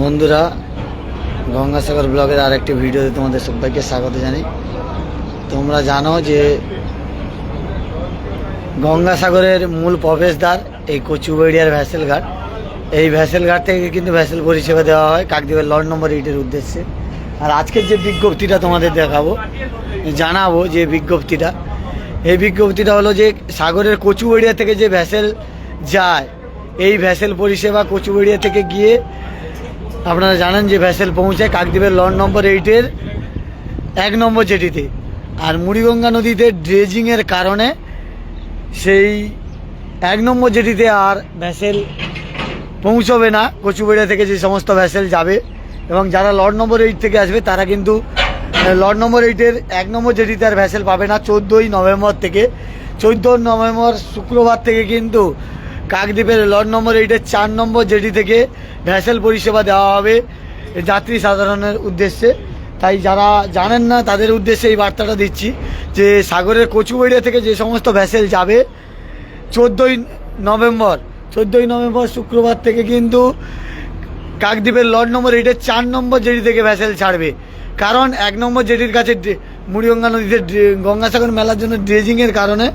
বন্ধুরা, গঙ্গাসাগর ব্লগের আরেকটি ভিডিওতে তোমাদের সবাইকে স্বাগত জানাই। তোমরা জানো যে গঙ্গাসাগরের মূল প্রবেশদ্বার এই কচুবেড়িয়ার ভ্যাসেল ঘাট। এই ভ্যাসেল ঘাট থেকে কিন্তু ভ্যাসেল পরিষেবা দেওয়া হয়, কাকদ্বীপের লট নম্বর এইটের উদ্দেশ্যে। আর আজকের যে বিজ্ঞপ্তিটা তোমাদের দেখাবো, জানাব যে বিজ্ঞপ্তিটা, এই বিজ্ঞপ্তিটা হলো যে সাগরের কচুবেড়িয়া থেকে যে ভ্যাসেল যায়, এই ভ্যাসেল পরিষেবা কচুবেড়িয়া থেকে গিয়ে আপনারা জানেন যে ভ্যাসেল পৌঁছায় কাকদ্বীপের লট নম্বর এইটের এক নম্বর জেটিতে। আর মুড়িগঙ্গা নদীতে ড্রেজিংয়ের কারণে সেই এক নম্বর জেটিতে আর ভ্যাসেল পৌঁছবে না। কচুবেড়িয়া থেকে যে সমস্ত ভ্যাসেল যাবে এবং যারা লর্ড নম্বর এইট থেকে আসবে, তারা কিন্তু লর্ড নম্বর এইটের এক নম্বর জেটিতে আর ভ্যাসেল পাবে না। চোদ্দোই নভেম্বর থেকে, চোদ্দোই নভেম্বর শুক্রবার থেকে কিন্তু কাকদ্বীপের লর্ড নম্বর এইটের চার নম্বর জেটি থেকে ভ্যাসেল পরিষেবা দেওয়া হবে যাত্রী সাধারণের উদ্দেশ্যে। তাই যারা জানেন না, তাদের উদ্দেশ্যে এই বার্তাটা দিচ্ছি যে সাগরের কচুবেড়িয়া থেকে যে সমস্ত ভ্যাসেল যাবে, চোদ্দোই নভেম্বর চোদ্দোই নভেম্বর শুক্রবার থেকে কিন্তু কাকদ্বীপের লর্ড নম্বর এইটের চার নম্বর জেটি থেকে ভ্যাসেল ছাড়বে। কারণ এক নম্বর জেটির কাছে মুড়িগঙ্গা নদীতে গঙ্গাসাগর মেলার জন্য ড্রেজিংয়ের কারণে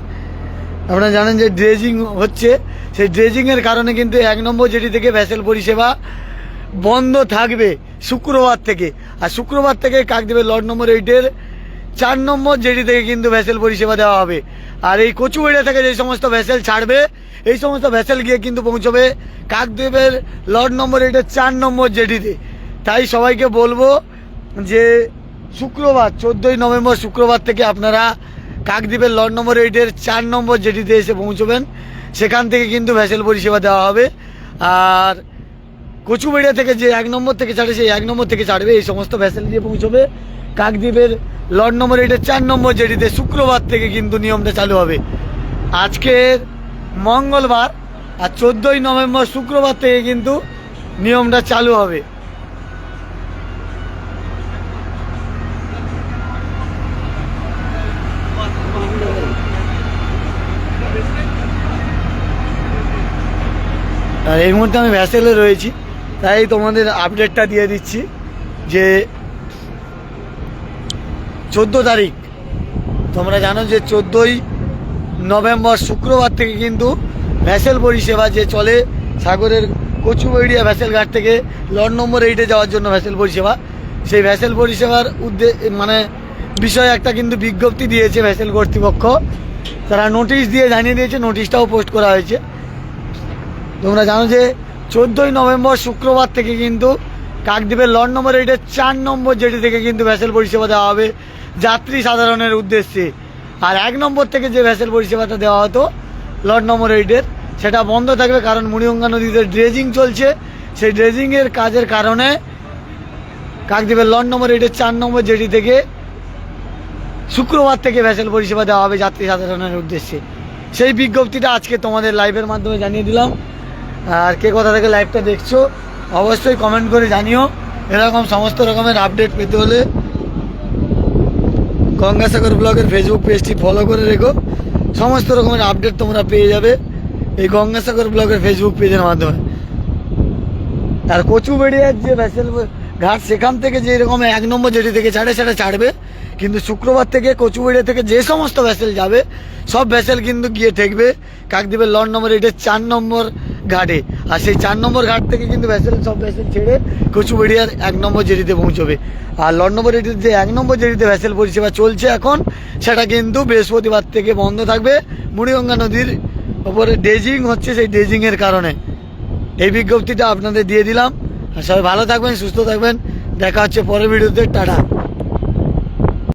আপনারা জানেন যে ড্রেজিং হচ্ছে। সেই ড্রেজিংয়ের কারণে কিন্তু এক নম্বর জেটি থেকে ভ্যাসেল পরিষেবা বন্ধ থাকবে শুক্রবার থেকে। আর শুক্রবার থেকে কাকদ্বীপের লর্ড নম্বর এইটের চার নম্বর জেটি থেকে কিন্তু ভ্যাসেল পরিষেবা দেওয়া হবে। আর এই কচুবেড়িয়া থেকে যে সমস্ত ভ্যাসেল ছাড়বে, এই সমস্ত ভ্যাসেল গিয়ে কিন্তু পৌঁছবে কাকদ্বীপের লর্ড নম্বর এইটের চার নম্বর জেটিতে তাই সবাইকে বলব যে শুক্রবার, চোদ্দোই নভেম্বর শুক্রবার থেকে আপনারা কাকদ্বীপের লর্ড নম্বর এইটের চার নম্বর জেটিতে এসে পৌঁছবেন। সেখান থেকে কিন্তু ভ্যাসেল পরিষেবা দেওয়া হবে। আর কচুবেড়িয়া থেকে যে এক নম্বর থেকে ছাড়ে, সেই এক নম্বর থেকে ছাড়বে। এই সমস্ত ভ্যাসেল দিয়ে পৌঁছবে। কাকদ্বীপের লর্ড নম্বর এইটের চার নম্বর জেটিতে শুক্রবার থেকে কিন্তু নিয়মটা চালু হবে। আজকের মঙ্গলবার আর চোদ্দোই নভেম্বর শুক্রবার থেকে কিন্তু নিয়মটা চালু হবে। আর এই মুহূর্তে আমি ভ্যাসেলে রয়েছি, তাই তোমাদের আপডেটটা দিয়ে দিচ্ছি যে চোদ্দ তারিখ। তোমরা জানো যে চোদ্দোই নভেম্বর শুক্রবার থেকে কিন্তু ভ্যাসেল পরিষেবা যে চলে, সাগরের কচুবেড়িয়া ভ্যাসেল ঘাট থেকে লট নম্বর এইটে যাওয়ার জন্য ভ্যাসেল পরিষেবা। সেই ভ্যাসেল পরিষেবার উদ্দে মানে বিষয়ে একটা কিন্তু বিজ্ঞপ্তি দিয়েছে ভ্যাসেল কর্তৃপক্ষ। তারা নোটিশ দিয়ে জানিয়ে দিয়েছে নোটিশটাও পোস্ট করা হয়েছে। তোমরা জানো যে চোদ্দোই নভেম্বর শুক্রবার থেকে কিন্তু কাকদ্বীপের লট নম্বর এইটের চার নম্বর জেটি থেকে কিন্তু ভ্যাসেল পরিষেবা দেওয়া হবে যাত্রী সাধারণের উদ্দেশ্যে। আর এক নম্বর থেকে যে ভ্যাসেল পরিষেবাটা দেওয়া হতো লট নম্বর এইটের, সেটা বন্ধ থাকবে কারণ মুড়িগঙ্গা নদীতে ড্রেজিং চলছে। সেই ড্রেজিংয়ের কাজের কারণে কাকদ্বীপের লট নম্বর এইটের চার নম্বর জেটি থেকে শুক্রবার থেকে ভ্যাসেল পরিষেবা দেওয়া হবে যাত্রী সাধারণের উদ্দেশ্যে। সেই বিজ্ঞপ্তিটা আজকে তোমাদের লাইভের মাধ্যমে জানিয়ে দিলাম। আর কে কোথা থেকে লাইভটা দেখছ, অবশ্যই কমেন্ট করে জানিও। এরকম সমস্ত রকমের আপডেট পেতে হলে গঙ্গাসাগর ব্লগের ফেসবুক পেজটি ফলো করে রেখো। সমস্ত রকমের আপডেট তোমরা পেয়ে যাবে এই গঙ্গাসাগর ব্লগের ফেসবুক পেজের মাধ্যমে। আর কচুবেড়িয়ার যে ভ্যাসেল ঘাট, সেখান থেকে যে এরকম এক নম্বর জেটি থেকে ছাড়ে সেটা ছাড়বে। কিন্তু শুক্রবার থেকে কচুবেড়িয়া থেকে যে সমস্ত ভ্যাসেল যাবে, সব ভ্যাসেল কিন্তু গিয়ে ঠেকবে। কাকদ্বীপের লট নম্বর, এটার চার নম্বর ঘাটে। আর সেই চার নম্বর ঘাট থেকে কিন্তু ভ্যাসেল সব ভ্যাসেল ছেড়ে কচুবেড়িয়ার এক নম্বর জেরিতে পৌঁছবে। আর লট নম্বর এটির যে এক নম্বর জেরিতে ভ্যাসেল পরিষেবা চলছে এখন, সেটা কিন্তু বৃহস্পতিবার থেকে বন্ধ থাকবে। মুড়িগঙ্গা নদীর ওপরে ডেজিং হচ্ছে সেই ডেজিংয়ের কারণে। এই বিজ্ঞপ্তিটা আপনাদের দিয়ে দিলাম। আর সবাই ভালো থাকবেন, সুস্থ থাকবেন। দেখা হচ্ছে পরের ভিডিওতে। টাটা।